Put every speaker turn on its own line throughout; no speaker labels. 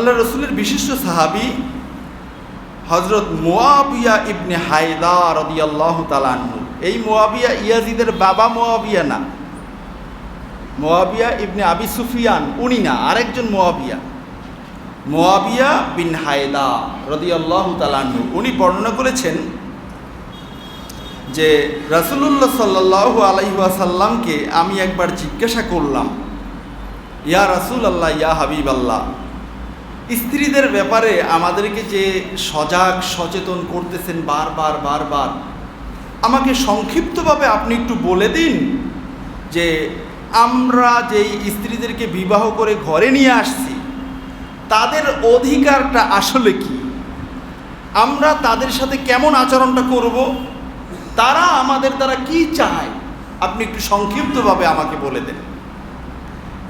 আল্লাহ রসুলের বিশিষ্ট সাহাবি হজরত মোয়াবিয়া ইবনে হায়দা রদিয়াল্লাহ তালানহু এই মোয়াবিয়া ইয়াজিদের বাবা মোয়াবিয়া না। মোয়াবিয়া ইবনে আবি সুফিয়ান, উনি না, আরেকজন মোয়াবিয়া মোয়াবিয়া বিন হায়দা রদিয়াল্লাহ তালানহু উনি বর্ণনা করেছেন যে, রাসুলুল্লাহ সাল্লাহ আলাইহাসাল্লামকে আমি একবার জিজ্ঞাসা করলাম, ইয়া রাসুল আল্লাহ ইয়া হাবিব আল্লাহ স্ত্রীদের ব্যাপারে আমাদেরকে যে সজাগ, সচেতন করতেছেন বারবার বারবার, আমাকে সংক্ষিপ্তভাবে আপনি একটু বলে দিন যে আমরা যেই স্ত্রীদেরকে বিবাহ করে ঘরে নিয়ে আসছি, তাদের অধিকারটা আসলে কি? আমরা তাদের সাথে কেমন আচরণটা করব? তারা আমাদের দ্বারা কি চায়? আপনি একটু সংক্ষিপ্তভাবে আমাকে বলে দেন।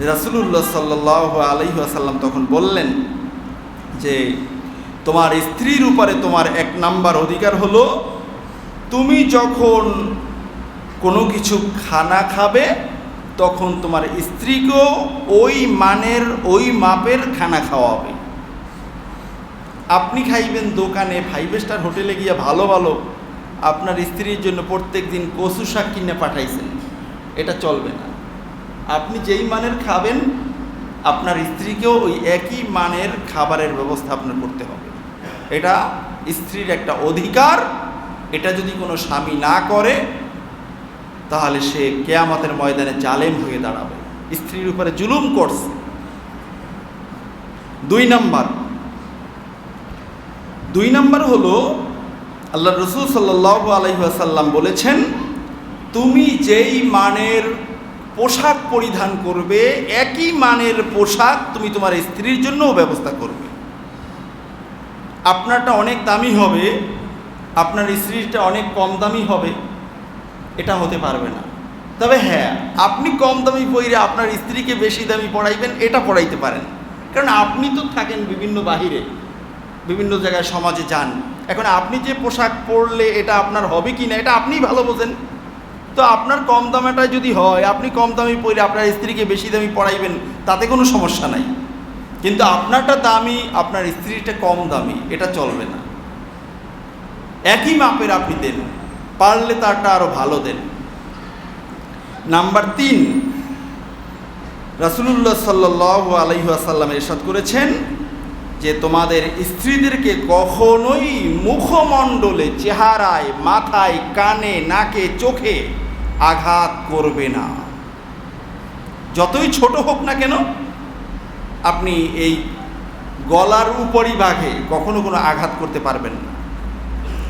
রাসুলুল্লাহ সাল্লাহ আলহি তখন বললেন যে তোমার স্ত্রীর উপরে তোমার এক নাম্বার অধিকার হলো, তুমি যখন কোনো কিছু খানা খাবে, তখন তোমার স্ত্রীকেও ওই মানের, ওই মাপের খানা খাওয়াবে। আপনি খাইবেন দোকানে ফাইভ স্টার হোটেলে গিয়ে ভালো ভালো। আপনার স্ত্রীর জন্য প্রত্যেক দিন কচু শাক কিনে পাঠাইছেন। এটা চলবে না। আপনি যেই মানের খাবেন আপনার স্ত্রীকেও ওই একই মানের খাবারের ব্যবস্থা আপনার করতে হবে। এটা স্ত্রীর একটা অধিকার। এটা যদি কোনো স্বামী না করে, তাহলে সে কেয়ামতের ময়দানে জালেম হয়ে দাঁড়াবে। স্ত্রীর উপরে জুলুম করছে। দুই নাম্বার। দুই নাম্বার হলো আল্লাহ রসুল সাল্লাহ আলহিহাসাল্লাম বলেছেন, তুমি যেই মানের পোশাক পরিধান করবে, একই মানের পোশাক তুমি তোমার স্ত্রীর জন্যও ব্যবস্থা করবে। আপনারটা অনেক দামি হবে, আপনার স্ত্রীরটা অনেক কম দামি হবে, এটা হতে পারবে না। তবে হ্যাঁ আপনি কম দামি পইরে আপনার স্ত্রীকে বেশি দামি পড়াইবেন এটা পড়াইতে পারেন। কারণ আপনি তো থাকেন বিভিন্ন বাহিরে, বিভিন্ন জায়গায় সমাজে যান। এখন আপনি যে পোশাক পরলে এটা আপনার হবে কি না এটা আপনিই ভালো বোঝেন। তো আপনার কম দামেটা যদি হয়, আপনি কম দামি পরে আপনার স্ত্রীকে বেশি দামি পড়াইবেন, তাতে কোনো সমস্যা নাই। কিন্তু আপনারটা দামি, আপনার স্ত্রীটা কম দামি, এটা চলবে না। একই মাপের আপনি দেন, পারলে তারটা আরও ভালো দেন। নাম্বার তিন, রাসুলুল্লাহ সাল্লাহ আলহিহাসাল্লাম এরশাদ করেছেন যে তোমাদের স্ত্রীদেরকে কখনোই মুখমণ্ডলে চেহারায়, মাথায়, কানে, নাকে, চোখে আঘাত করবে না। যতই ছোট হোক না কেন, আপনি এই গলার উপরিভাগে কখনো কোনো আঘাত করতে পারবেন না।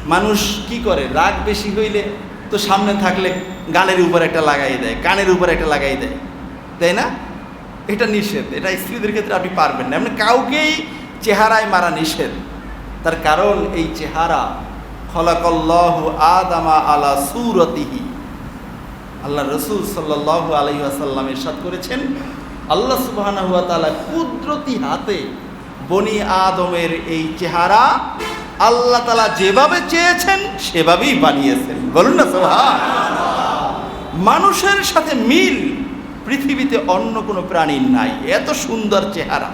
মানুষ কি করে? রাগ বেশি হইলে তো সামনে থাকলে গালের উপর একটা লাগাই দেয়, কানের উপর একটা লাগাই দেয়। তাই না? এটা নিষেধ। এটা স্ত্রীদের ক্ষেত্রে আপনি পারবেন না। এমনি কাউকেই চেহারায় মারা নিষেধ। তার কারণ এই চেহারা, খলাকল্লাহ আদামা আলা সুরতিহি। আল্লাহ রসুল সাল্লাহ আলহি আসাল্লাম এরশাদ করেছেন, আল্লাহ তালা কুদরতি হাতে বনি আদমের এই চেহারা আল্লাহ তালা যেভাবে চেয়েছেন, সেভাবেই বানিয়েছেন। বলুন না মানুষের সাথে মিল পৃথিবীতে অন্য কোনো প্রাণীর নাই। এত সুন্দর চেহারা।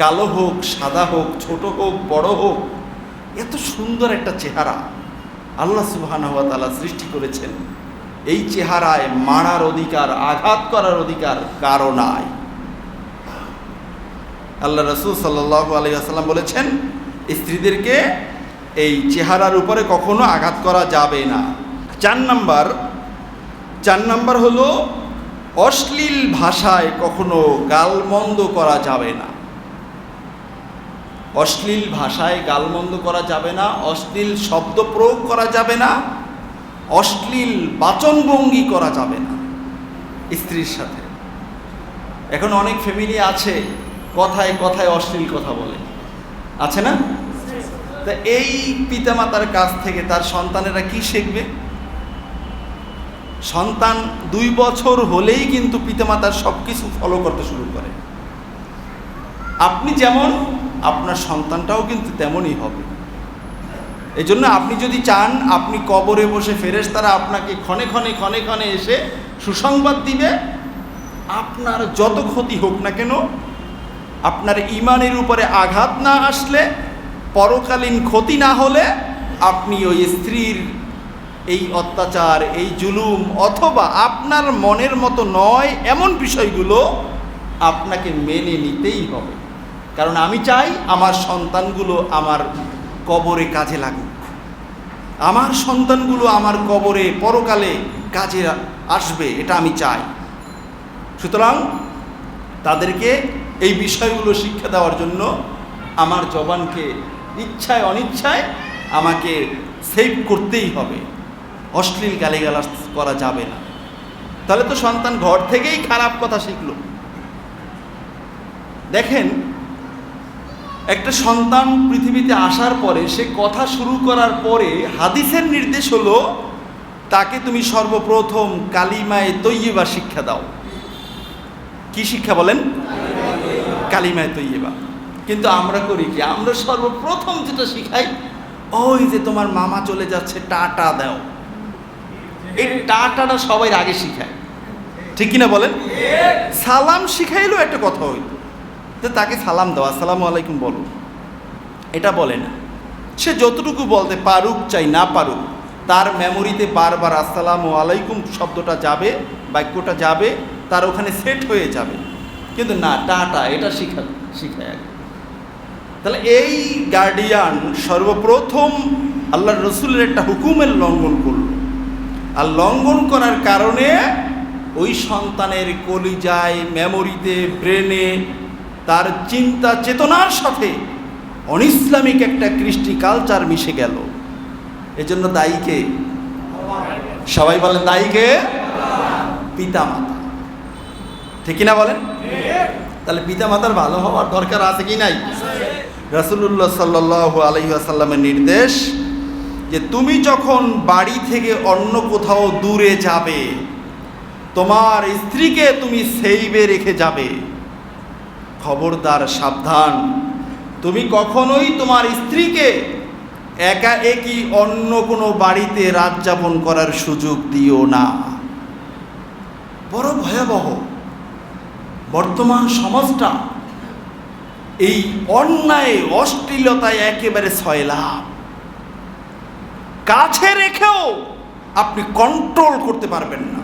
কালো হোক, সাদা হোক, ছোট হোক, বড় হোক, এত সুন্দর একটা চেহারা আল্লাহ সুবাহানহাত তালা সৃষ্টি করেছেন। এই চেহারায় মারার অধিকার, আঘাত করার অধিকার কারও নাই। আল্লাহ রসুল সাল্লাহ আলহিহাসাল্লাম বলেছেন, স্ত্রীদেরকে এই চেহারার উপরে কখনো আঘাত করা যাবে না। চার নাম্বার চার নাম্বার হলো অশ্লীল ভাষায় কখনো গালমন্দ করা যাবে না। অশ্লীল ভাষায় গালমন্দ করা যাবে না, অশ্লীল শব্দ প্রয়োগ করা যাবে না, অশ্লীল বাচনভঙ্গি করা যাবে না স্ত্রীর সাথে। এখন অনেক ফ্যামিলি আছে, কথায় কথায় অশ্লীল কথা বলে। আছে না? তা এই পিতামাতার কাছ থেকে তার সন্তানেরা কি শিখবে? সন্তান দুই বছর হলেই কিন্তু পিতামাতার সব কিছু ফলো করতে শুরু করে। আপনি যেমন আপনার সন্তানটাও কিন্তু তেমনই হবে। এই জন্য আপনি যদি চান, আপনি কবরে বসে ফেরেস তারা আপনাকে ক্ষণে ক্ষণে ক্ষণে ক্ষণে এসে সুসংবাদ দিবে, আপনার যত ক্ষতি হোক না কেন, আপনার ইমানের উপরে আঘাত না আসলে, পরকালীন ক্ষতি না হলে আপনি ওই স্ত্রীর এই অত্যাচার, এই জুলুম অথবা আপনার মনের মতো নয় এমন বিষয়গুলো আপনাকে মেনে নিতেই হবে। কারণ আমি চাই আমার সন্তানগুলো আমার কবরে কাজে লাগুক। আমার সন্তানগুলো আমার কবরে পরকালে কাজে আসবে, এটা আমি চাই। সুতরাং তাদেরকে এই বিষয়গুলো শিক্ষা দেওয়ার জন্য আমার জবানকে ইচ্ছায় অনিচ্ছায় আমাকে সেভ করতেই হবে। অশ্লীল গালিগালাজ করা যাবে না। তাহলে তো সন্তান ঘর থেকেই খারাপ কথা শিখল। দেখেন একটা সন্তান পৃথিবীতে আসার পরে সে কথা শুরু করার পরে হাদিসের নির্দেশ হলো, তাকে তুমি সর্বপ্রথম কালিমায় তৈয়বা শিক্ষা দাও। কি শিক্ষা বলেন? কালিমায় তৈয়বা। কিন্তু আমরা করি কি, আমরা সর্বপ্রথম যেটা শিখাই, ওই যে তোমার মামা চলে যাচ্ছে, টাটা দাও। এই টাটাটা সবাই আগে শিখায়। ঠিক কিনা বলেন? সালাম শিখাইলেও একটা কথা হইতো। যে তাকে সালাম দাও, আসসালামু আলাইকুম বলো। এটা বলে না। সে যতটুকু বলতে পারুক চাই না পারুক, তার মেমোরিতে বারবার আসসালামু আলাইকুম শব্দটা যাবে, বাক্যটা যাবে, তার ওখানে সেট হয়ে যাবে। কিন্তু না টাটা এটা শিখা, শিখায়। তাহলে এই গার্ডিয়ান সর্বপ্রথম আল্লাহ রসুলের একটা হুকুমের লঙ্ঘন করল। আর লঙ্ঘন করার কারণে ওই সন্তানের কলিজায় মেমোরিতে ব্রেনে তার চিন্তা চেতনার সাথে অনিসলামিক একটা কৃষ্টি কালচার মিশে গেল। এজন্য দায়ীকে সবাই বলেন দায়ীকে পিতা মাতা ঠিক কিনা বলেন? তাহলে পিতা মাতার ভালো হওয়ার দরকার আছে কি নাই? রাসুল্লাহ সাল্লাহ আলহিহাসাল্লামের নির্দেশ যে তুমি যখন বাড়ি থেকে অন্য কোথাও দূরে যাবে, তোমার স্ত্রীকে তুমি সেইবে রেখে যাবে। খবরদার, সাবধান। তুমি কখনোই তোমার স্ত্রীকে একা একই অন্য কোনো বাড়িতে রাত যাপন করার সুযোগ দিও না। বড় ভয়াবহ। বর্তমান সমাজটা এই অন্যায়, অশ্লীলতায় একেবারে ছয়লাভ। কাছে রেখেও আপনি কন্ট্রোল করতে পারবেন না।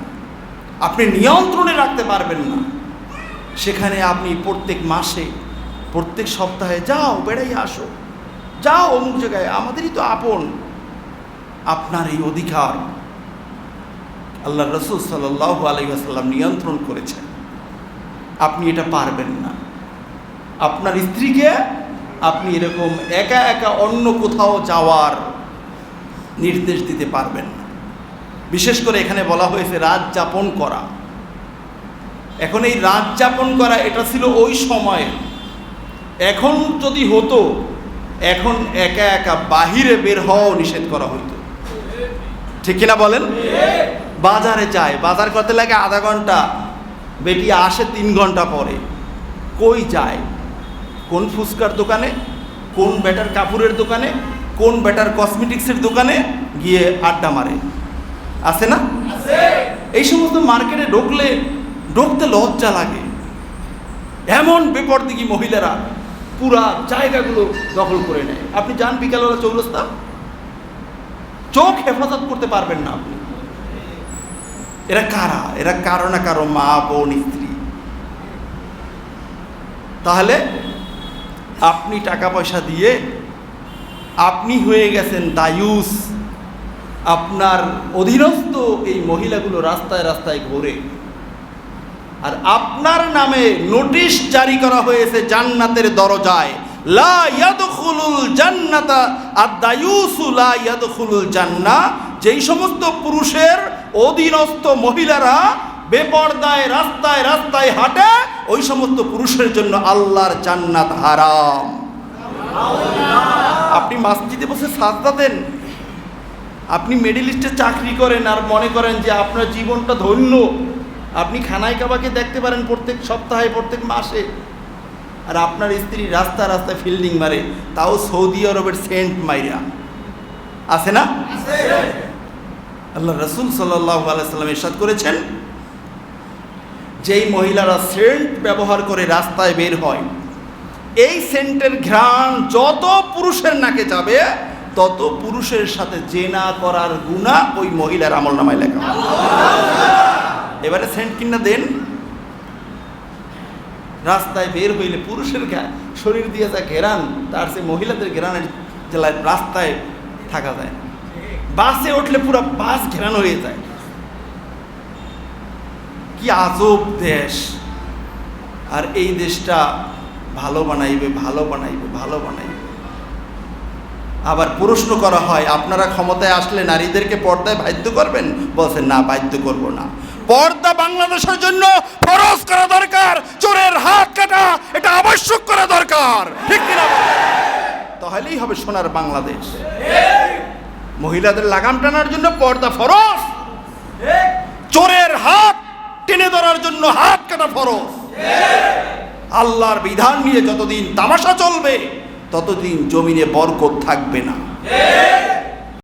আপনি নিয়ন্ত্রণে রাখতে পারবেন না। সেখানে আপনি প্রত্যেক মাসে, প্রত্যেক সপ্তাহে যাও বেড়াই আসো। যাও অমুক জায়গায়, আমাদেরই তো আপন। আপনার এই অধিকার আল্লাহ রসুল সাল্লাহ আলহিহাসাল্লাম নিয়ন্ত্রণ করেছেন। আপনি এটা পারবেন না। আপনার স্ত্রীকে আপনি এরকম একা একা অন্য কোথাও যাওয়ার নির্দেশ দিতে পারবেন না। বিশেষ করে এখানে বলা হয়েছে রাত যাপন করা। এখন এই রাত যাপন করা এটা ছিল ওই সময়ে। এখন যদি হতো এখন একা একা বাহিরে বের হওয়াও নিষেধ করা হইতো। ঠিক কিনা বলেন? বাজারে যায় বাজার করতে লাগে আধা ঘণ্টা বেটি আসে তিন ঘণ্টা পরে। কই যায়? কোন ফুচকার দোকানে? কোন বেটার কাপড়ের দোকানে? কোন বেটার কসমেটিক্সের দোকানে? গিয়ে আড্ডা মারে। আছে না? এই সমস্ত মার্কেটে ঢুকলে ঢুকতে লজ্জা লাগে। এমন বেপরদিকি মহিলারা পুরা জায়গাগুলো দখল করে নেয়। আপনি যান বিকালবেলা চৌরস্তা। চোখ হেফাজত করতে পারবেন না আপনি। এরা কারা? এরা কারও না কারও মা, বোন, স্ত্রী। তাহলে আপনি টাকা পয়সা দিয়ে আপনি হয়ে গেছেন দায়ুস। আপনার অধীনস্থ এই মহিলাগুলো রাস্তায় রাস্তায় ঘোরে। আর আপনার নামে নোটিশ জারি করা হয়েছে জান্নাতের দরজায়। লা ইয়াদখুলুল জান্নাতা আদ-দায়ুসু লা ইয়াদখুলুল জান্নাহ যেই সমস্ত পুরুষের অধীনস্থ মহিলারা বেপর্দায়, রাস্তায় রাস্তায় হাঁটে, ওই সমস্ত পুরুষের জন্য আল্লাহর জান্নাত হারাম। আপনি মসজিদে বসে সাজদা দেন। আপনি মিডিল ইস্টে চাকরি করেন আর মনে করেন যে আপনার জীবনটা ধন্য। আপনি খানায় কাবাকে দেখতে পারেন প্রত্যেক সপ্তাহে, প্রত্যেক মাসে। আর আপনার স্ত্রী রাস্তা রাস্তায় ফিল্ডিং মারে, তাও সৌদি আরবের সেন্ট মাইরা। আছে না? আল্লাহ রসুল আলাইসাল্লাম ইরশাদ করেছেন, যেই মহিলারা সেন্ট ব্যবহার করে রাস্তায় বের হয়, এই সেন্টের ঘ্রাণ যত পুরুষের নাকে যাবে, তত পুরুষের সাথে জেনা করার গুণা ওই মহিলার আমল নামায় লেখা। এবারে সেন্ট কিনা দেন। রাস্তায় বের হইলে পুরুষের শরীর দিয়ে যা ঘেরান, তার সে মহিলাদের ঘেরানের জেলায় রাস্তায় থাকা যায়। বাসে উঠলে পুরো বাস ঘেরানো হয়ে যায়। কি আজব দেশ। আর এই দেশটা ভালো বানাইবে ভালো বানাইবে ভালো বানাইবে। আবার প্রশ্ন করা হয়, আপনারা ক্ষমতায় আসলে নারীদেরকে পর্দায় বাধ্য করবেন? বলছেন না, বাধ্য করব না। পর্দা বাংলাদেশের জন্য ফরজ করা দরকার, চোরের হাত কাটা, এটা আবশ্যক করা দরকার। ঠিক কিনা? তাহলেই হবে সোনার বাংলাদেশ। মহিলাদের লাগাম টানার জন্য পর্দা ফরজ। চোরের হাত টেনে ধরার জন্য হাত কাটা ফরজ। আল্লাহর বিধান নিয়ে যতদিন তামাশা চলবে, ততদিন জমিনে বরকত থাকবে না।